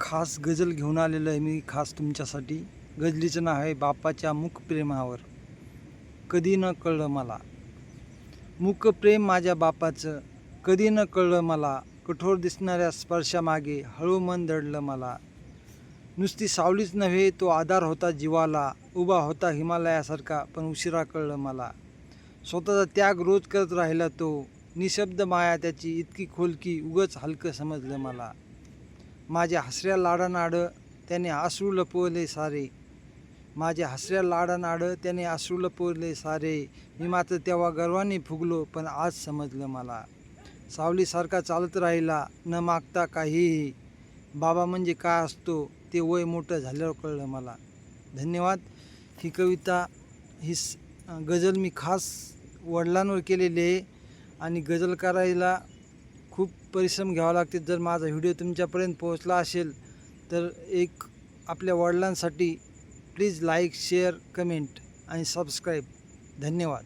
खास गजल घेऊन आलेलो आहे मी खास तुमच्यासाठी. गजलीचं नाव आहे बापाच्या मुखप्रेमावर. कधी न कळलं मला. मुखप्रेम माझ्या बापाचं कधी न कळलं मला. कठोर दिसणाऱ्या स्पर्शामागे हळू मन दडलं मला. नुसती सावलीच नव्हे तो आधार होता जीवाला. उभा होता हिमालयासारखा पण उशिरा कळलं मला. स्वतःचा त्याग रोज करत राहिला तो. निशब्द माया त्याची इतकी खोलकी उगच हलकं समजलं मला. माझ्या हसऱ्या लाडानाडं त्याने आसरू लपवले सारे. माझ्या हसऱ्या लाडानाडं त्याने आसरू लपवले सारे. मी मात्र तेव्हा गर्वाने फुगलो पण आज समजलं मला. सावलीसारखा चालत राहिला न मागता काहीही. बाबा म्हणजे काय असतो ते वय मोठं झाल्यावर कळलं मला. धन्यवाद. ही कविता ही स गजल मी खास वडिलांवर केलेली आहे आणि गजल करायला परिश्रम घ्यावा लागते जर माझा व्हिडिओ तुमच्यापर्यंत पोहोचला असेल तर एक आपल्या वडिलांसाठी प्लीज लाईक शेअर कमेंट आणि सबस्क्राईब. धन्यवाद.